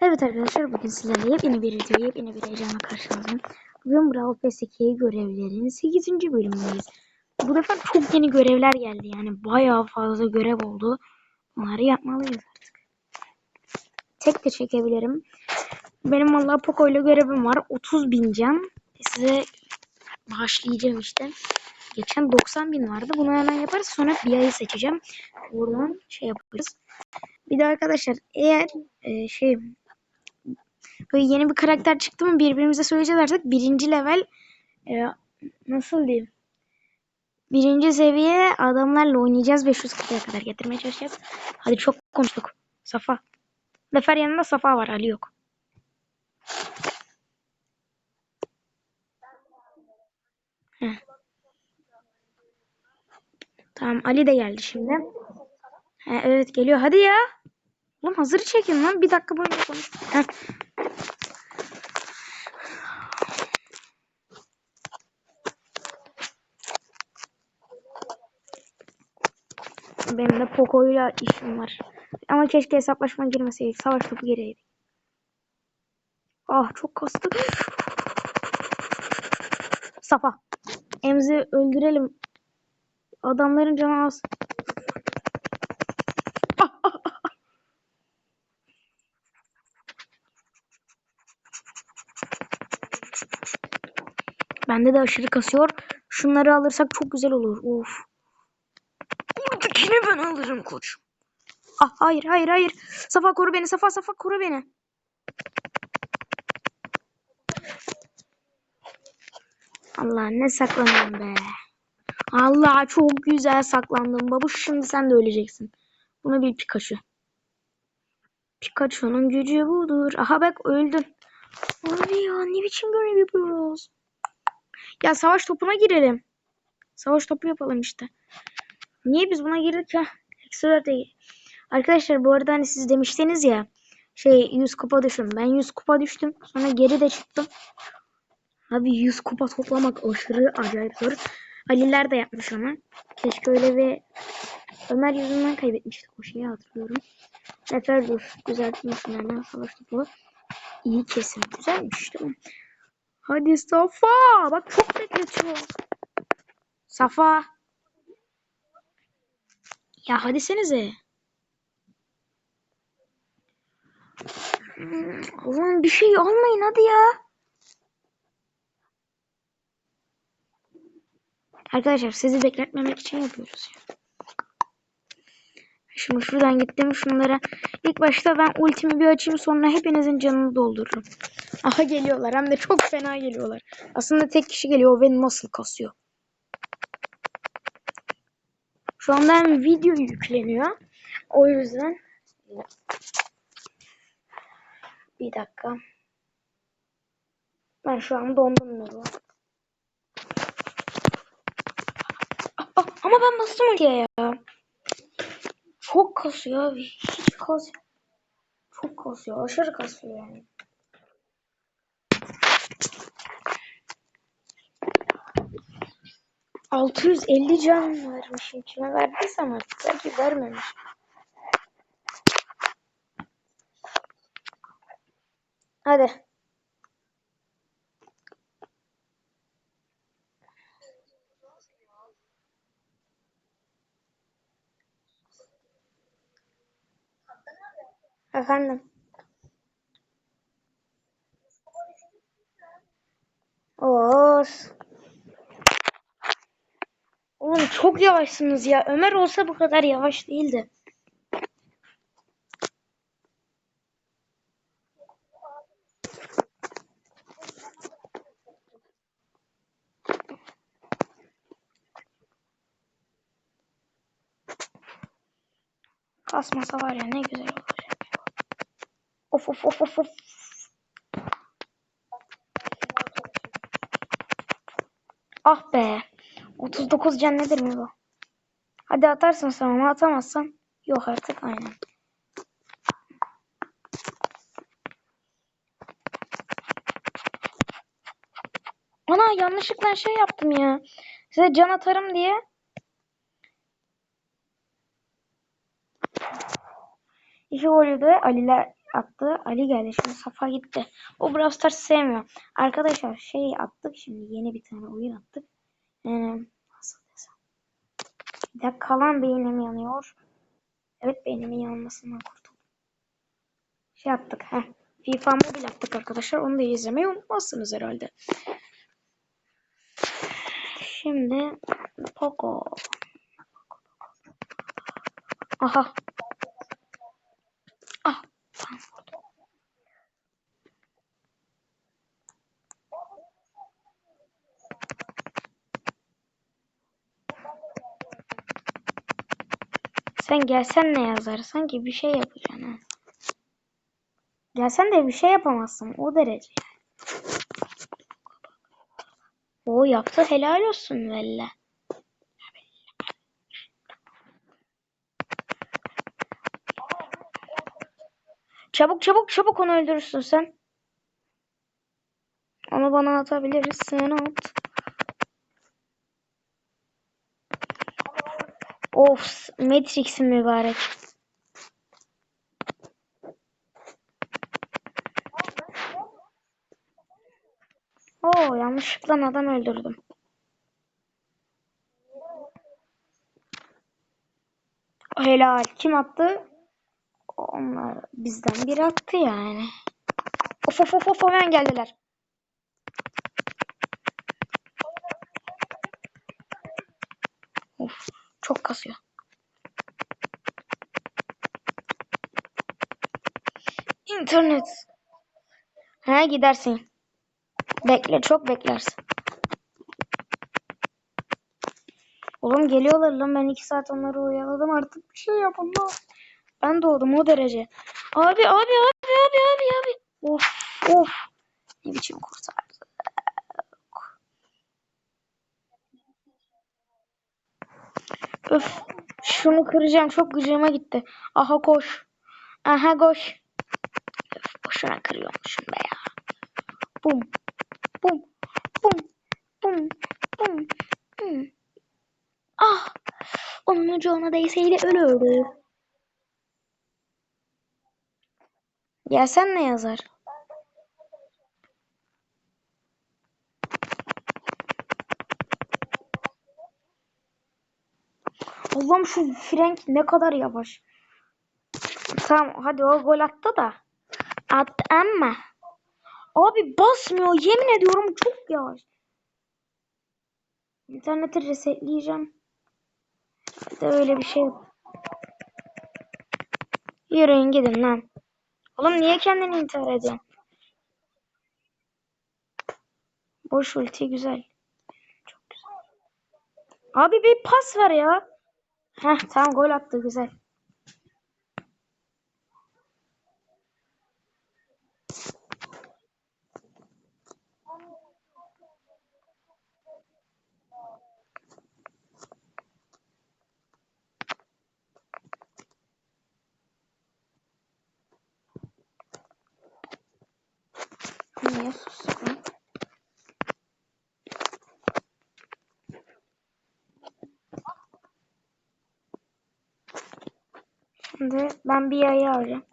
Evet arkadaşlar bugün sizlerle yepyeni bir video, yepyeni bir heyecanla karşınızdayım. Bugün Brawl Pass 2 görevlerinin 8. bölümündeyiz. Bu defa çok yeni görevler geldi yani bayağı fazla görev oldu. Onları yapmalıyız artık. Tek de çekebilirim. Benim vallahi Poco ile görevim var. 30 bin can. Size bağışlayacağım işte. Geçen 90 bin vardı. Bunu hemen yaparız. Sonra bir ayı seçeceğim. Buradan şey yaparız. Bir de arkadaşlar eğer e, şey böyle yeni bir karakter çıktı mı birbirimize söyleyeceğiz artık. Birinci level e, nasıl diyeyim? Birinci seviye adamlarla oynayacağız. 500 kupaya kadar getirmeye çalışacağız. Hadi çok konuştuk. Safa. Nefer yanında Safa var. Ali yok. Heh. Tamam Ali de geldi şimdi. He, evet geliyor. Hadi ya. Oğlum hazır çekin lan. Bir dakika boyunca konuş. Heh. Benim de Poco'yla işim var. Ama keşke hesaplaşma girmeseydik. Savaş topu gireydik. Ah çok kastı. Safa. Emzi öldürelim. Adamların canı az. Ah, ah, ah, ah. Bende de aşırı kasıyor. Şunları alırsak çok güzel olur. Of. Buradakini ben alırım koç. Ah hayır hayır hayır. Safa koru beni. Safa Safa koru beni. Allah ne saklanıyorum be. Allah çok güzel saklandım. Babuş şimdi sen de öleceksin. Buna bir Pikachu. Pikachu'nun gücü budur. Aha bak öldün. Abi ya ne biçim görev yapıyoruz. Ya savaş topuna girelim. Savaş topu yapalım işte. Niye biz buna girdik ya? Ekstra. Arkadaşlar bu arada hani siz demiştiniz ya şey 100 kupa düştüm. Ben 100 kupa düştüm. Sonra geri de çıktım. Abi 100 kupa toplamak aşırı acayip zor. Aliler de yapmış onu. Keşke öyle bir Ömer yüzünden kaybetmiştik o şeyi hatırlıyorum. Nefer dur. Düzelttim şunlardan savaş topu. İyi kesim. Güzelmiş değil mi? Hadi Safa. Bak çok bekletiyor. Safa. Ya hadi senize. Hmm, Ulan bir şey almayın hadi ya. Arkadaşlar sizi bekletmemek için yapıyoruz ya. Şimdi şuradan gittim şunlara. İlk başta ben ultimi bir açayım sonra hepinizin canını doldururum. Aha geliyorlar hem de çok fena geliyorlar. Aslında tek kişi geliyor o beni nasıl kasıyor. Şu anda hem video yükleniyor. O yüzden bir dakika. Ben şu an dondum Nurullah. Ah, ah, ama ben bastım ultiye ya. Çok kasıyor abi. Hiç kasıyor. Çok kasıyor. Aşırı kasıyor yani. ...650 can vermişim. Kime verdiysem artık. Belki vermemiş. Hadi. Efendim. Oğuz. Oğlum çok yavaşsınız ya. Ömer olsa bu kadar yavaş değildi. Kasmasa var ya ne güzel olacak. Of of of of of. Ah be. 39 can nedir mi bu? Hadi atarsın sen ama atamazsan. Yok artık aynen. Ana yanlışlıkla şey yaptım ya. Size can atarım diye. İki golü de Aliler attı. Ali geldi. Şimdi Safa gitti. O Brawl Stars sevmiyor. Arkadaşlar şey attık şimdi. Yeni bir tane oyun attık. Ee, nasıl desem. Bir dakika kalan beynim yanıyor. Evet beynimin yanmasından kurtuldum. Şey yaptık. Heh. FIFA Mobile attık arkadaşlar. Onu da izlemeyi unutmazsınız herhalde. Şimdi Poco. Aha. Sen gelsen ne yazar? Sanki bir şey yapacaksın ha. Gelsen de bir şey yapamazsın. O derece. O yaptı helal olsun valla. Çabuk çabuk çabuk onu öldürürsün sen. Onu bana atabilirsin at. Of Matrix'in mübarek. Oo yanlışlıkla adam öldürdüm. Helal. Kim attı? Onlar bizden biri attı yani. Of of of of hemen geldiler. Of çok kasıyor. İnternet. He gidersin. Bekle çok beklersin. Oğlum geliyorlar lan ben iki saat onları oyaladım artık bir şey yapın. Ben doğdum o derece. Abi abi abi abi abi abi. Of of. Ne biçim kurtardı. Öf. Şunu kıracağım. Çok gıcığıma gitti. Aha koş. Aha koş. Öf, boşuna kırıyormuşum be ya. Bum. Bum. Bum. Bum. Bum. Bum. Ah. Onun ucu ona değseydi ölürdü. Gelsen ne yazar? Allah'ım şu Frank ne kadar yavaş. Tamam hadi o gol attı da. Attı ama. Abi basmıyor yemin ediyorum çok yavaş. İnterneti resetleyeceğim. Bir de öyle bir şey. Yürüyün gidin lan. Oğlum niye kendini intihar ediyorsun? Boş ulti güzel. Çok güzel. Abi bir pas ver ya. Heh tamam gol attı güzel. Niye sustun? Şimdi ben bir yayı arayacağım.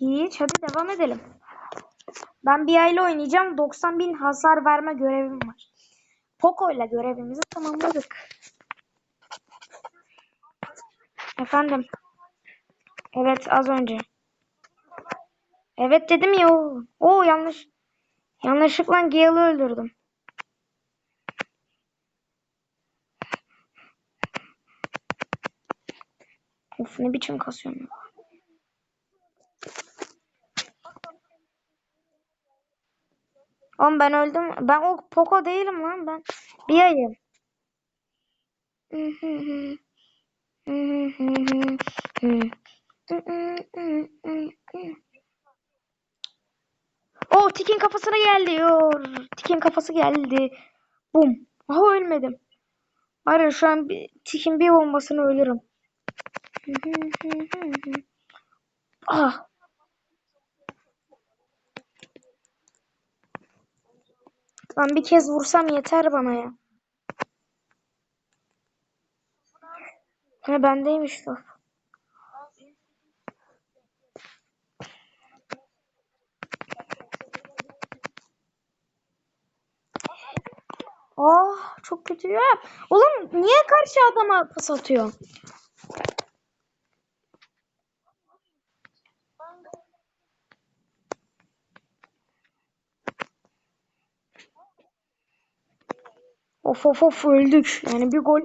Hiç hadi devam edelim. Ben bir yayla oynayacağım. 90 bin hasar verme görevim var. Poco ile görevimizi tamamladık. Efendim. Evet az önce. Evet dedim ya. Oo yanlış. Yanlışlıkla Gale'ı öldürdüm. Of ne biçim kasıyorum. Oğlum ben öldüm. Ben o Poco değilim lan ben. Bir ayım. O Tikin kafasına geldi. Yor. Tikin kafası geldi. Bum. Aha ölmedim. Ya şu an bir, Tikin bir bombasını ölürüm. ah. Lan bir kez vursam yeter bana ya. Ha bendeymiş o. Ah çok kötü ya. Oğlum niye karşı adama pas atıyor? Of of of öldük. Yani bir gol.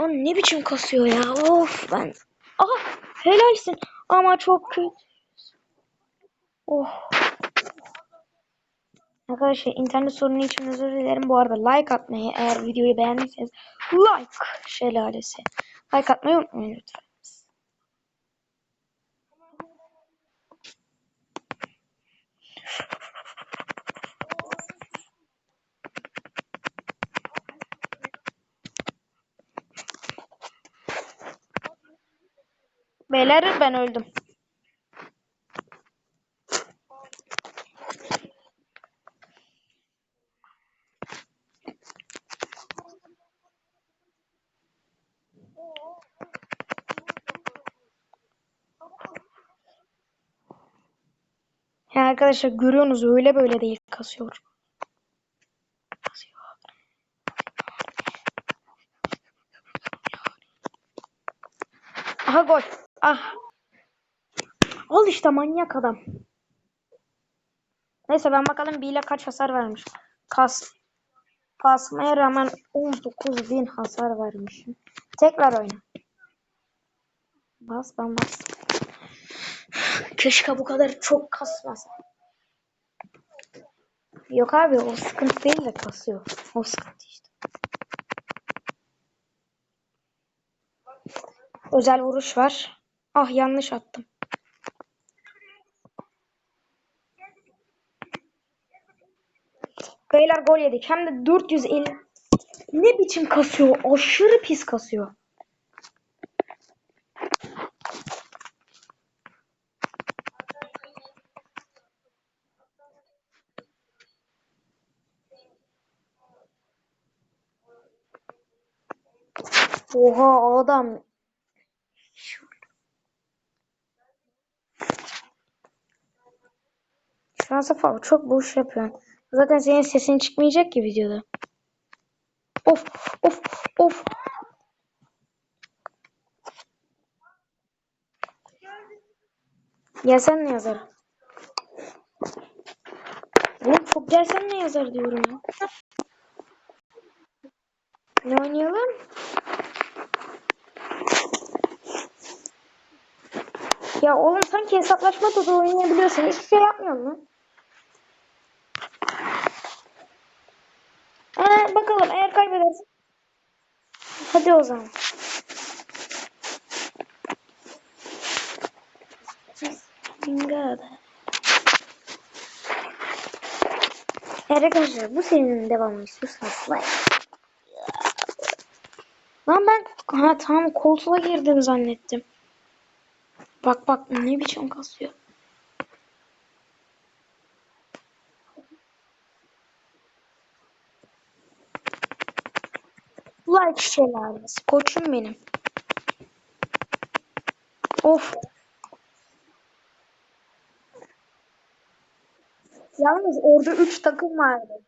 Lan ne biçim kasıyor ya. Of ben. Ah helalsin. Ama çok kötü. Oh. Arkadaşlar internet sorunu için özür dilerim. Bu arada like atmayı eğer videoyu beğendiyseniz like şelalesi. Like atmayı unutmayın lütfen. Beyler ben öldüm. Ya arkadaşlar görüyorsunuz öyle böyle değil kasıyor. Aha gol. Ah. Al işte manyak adam. Neyse ben bakalım bir ile kaç hasar vermiş. Kas. Kasmaya rağmen 19.000 hasar vermişim. Tekrar oyna. Bas ben bas. Keşke bu kadar çok kasmasa. Yok abi o sıkıntı değil de kasıyor. O sıkıntı işte. Özel vuruş var. Ah yanlış attım. Beyler gol yedik. Hem de 450. Ne biçim kasıyor? Aşırı pis kasıyor. Oha adam. Şu an Safa çok boş yapıyorsun. Zaten senin sesin çıkmayacak ki videoda. Of of of. Gelsen ne yazar? Oğlum çok gelsen ne yazar diyorum ya. Ne oynayalım? Ya oğlum sanki hesaplaşma da oynayabiliyorsun. Hiçbir şey yapmıyorsun lan. Ee, bakalım eğer kaybedersin. Hadi o zaman. Eğer arkadaşlar bu serinin devamını istiyorsanız like. Lan ben ha tamam koltuğa girdim zannettim. Bak bak ne biçim kasıyor. Like şelalesi. Koçum benim. Of. Yalnız orada 3 takım vardı.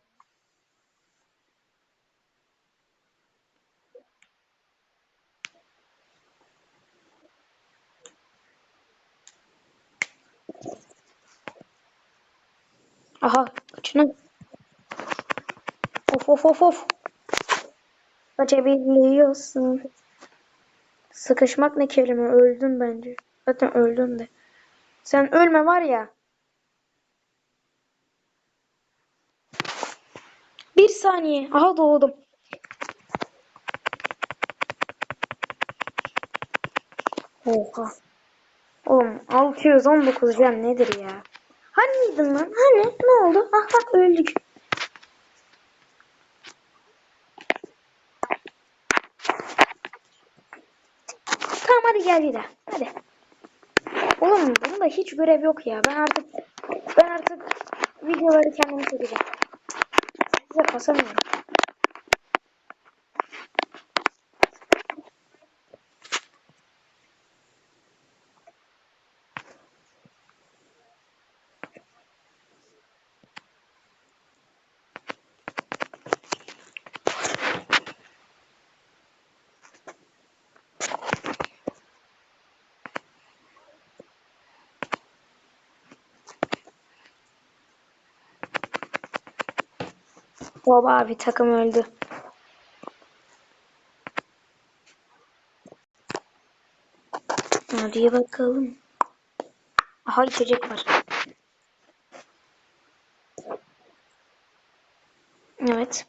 Kaçının. Of of of of. Kaçabiliyorsun. Sıkışmak ne kelime öldün bence. Zaten öldün de. Sen ölme var ya. Bir saniye. Aha doğdum. Oha. Oğlum 619 can nedir ya? Haniydin lan? Hani? Ne oldu? Ah bak öldük. Tamam hadi gel daha. Hadi. Oğlum bunda hiç görev yok ya. Ben artık ben artık videoları kendim çekeceğim. Size kasamıyorum. Baba abi takım öldü. Hadi bakalım. Aha içecek var. Evet.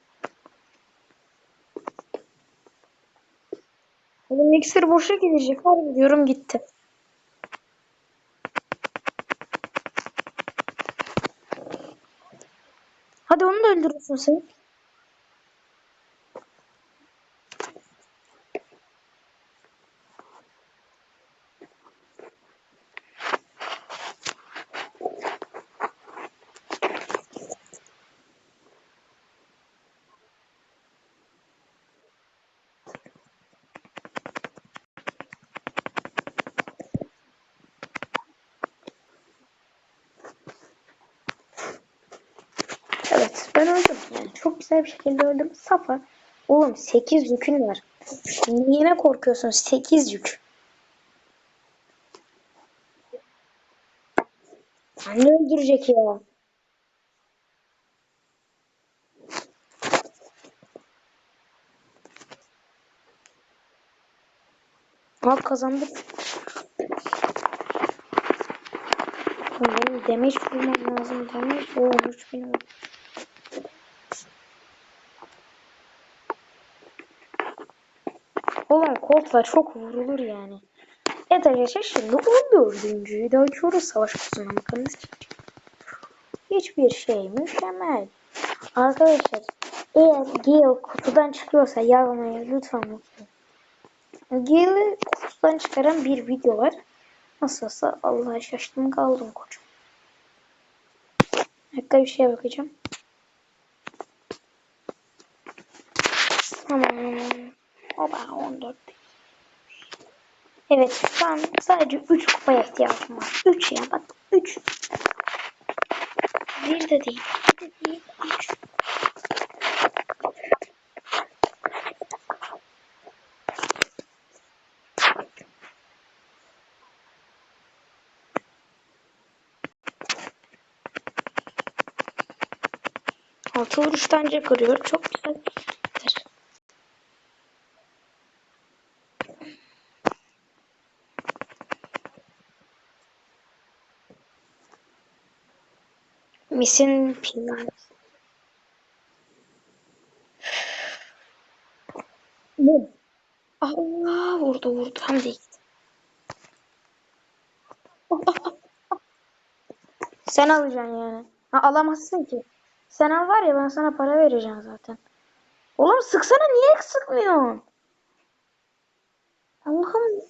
Oğlum mikser boşa gidecek. Harbi diyorum gitti. Onu da öldürürsün sen. Evet ben öldüm. Yani çok güzel bir şekilde öldüm. Safa. Oğlum 8 yükün var. Neyine korkuyorsun? 8 yük. Sen ne öldürecek ya? Bak kazandık. Damage vurmam lazım. Damage olmuş benim. Kolay koltla çok vurulur yani. Evet arkadaşlar şimdi 14. de açıyoruz savaş kutusuna bakınız. Hiçbir şey mükemmel. Arkadaşlar eğer Gale kutudan çıkıyorsa yazmayı lütfen unutmayın. Gale'i kutudan çıkaran bir video var. Nasılsa Allah'a şaştım kaldım koçum. Dakika bir şeye bakacağım. Tamam. Oba 14. Evet şu an sadece 3 kupaya ihtiyacım var. 3 ya bak 3. Bir de değil. Bir de değil. 3. Altı vuruştan kırıyor. Çok güzel. Misin pin. Bu. Allah vurdu vurdu. Hem de gitti. Sen alacaksın yani. Ha, alamazsın ki. Sen al var ya ben sana para vereceğim zaten. Oğlum sıksana niye sıkmıyorsun? Allah'ım.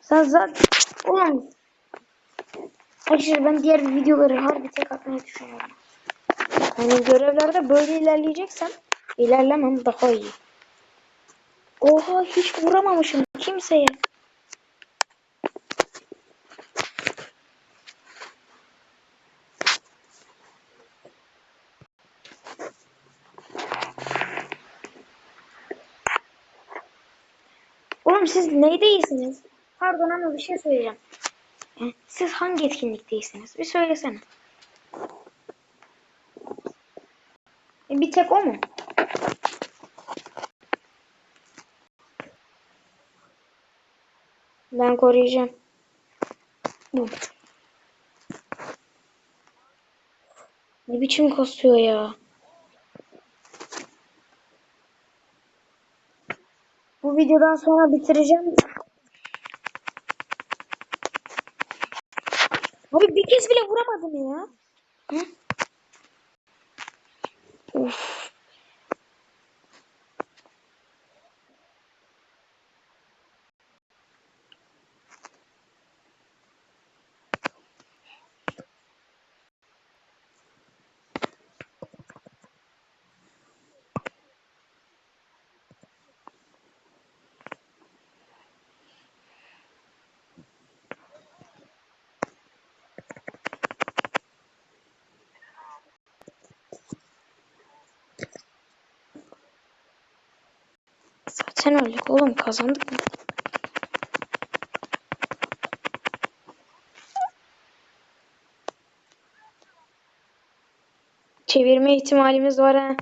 Sen zaten... Oğlum. Arkadaşlar ben diğer videoları harbi tek atmayı düşünüyorum. Yani görevlerde böyle ilerleyeceksem ilerlemem daha iyi. Oha hiç vuramamışım kimseye. Oğlum siz neyde iyisiniz? Pardon ama bir şey söyleyeceğim. Siz hangi etkinlikteysiniz? Bir söylesene. E, Bir tek o mu? Ben koruyacağım. Bu. Ne biçim kasıyor ya? Bu videodan sonra bitireceğim. Abi bir kez bile vuramadım ya. Hı? Zaten öldük oğlum kazandık mı? Çevirme ihtimalimiz var ha.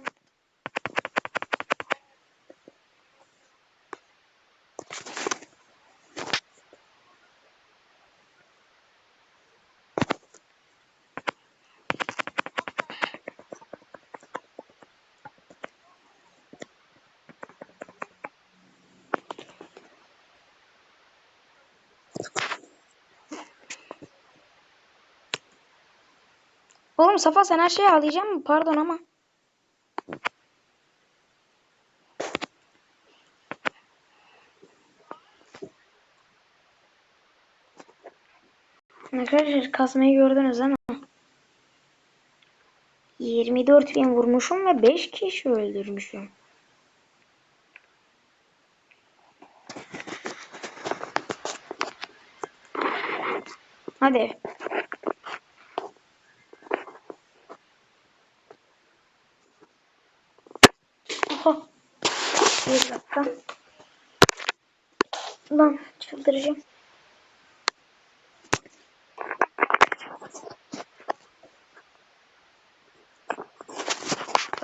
Oğlum Safa sen her şeyi ağlayacak mı? Pardon ama. Arkadaşlar kasmayı gördünüz mi? 24 bin vurmuşum ve 5 kişi öldürmüşüm. Hadi. Oha. Bir dakika. Lan çıldıracağım.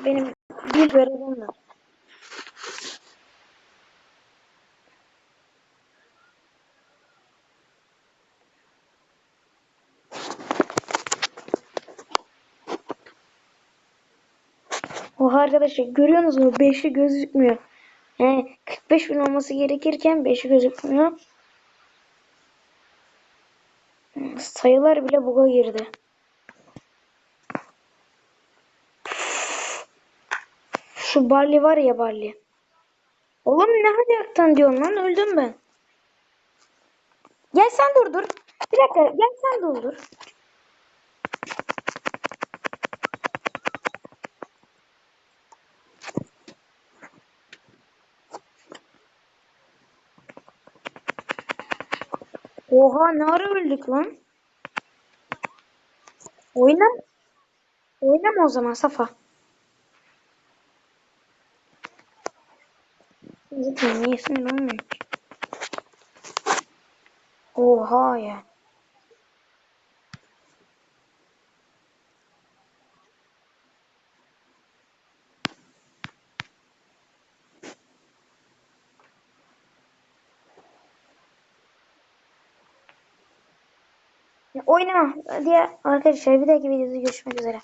Benim bir görevim var. Oha arkadaşlar görüyorsunuz mu? 5'i gözükmüyor. Yani 45 bin olması gerekirken 5'i gözükmüyor. Sayılar bile buga girdi. Şu Barley var ya Barley. Oğlum ne ayaktan diyorsun lan öldüm ben. Gel sen dur dur. Bir dakika gel sen dur Oha ne ara öldük lan? Oyna. Oynama o zaman Safa. Zaten niye sinir ki? Oha. Ya Oynama diye arkadaşlar bir dahaki videoda görüşmek üzere.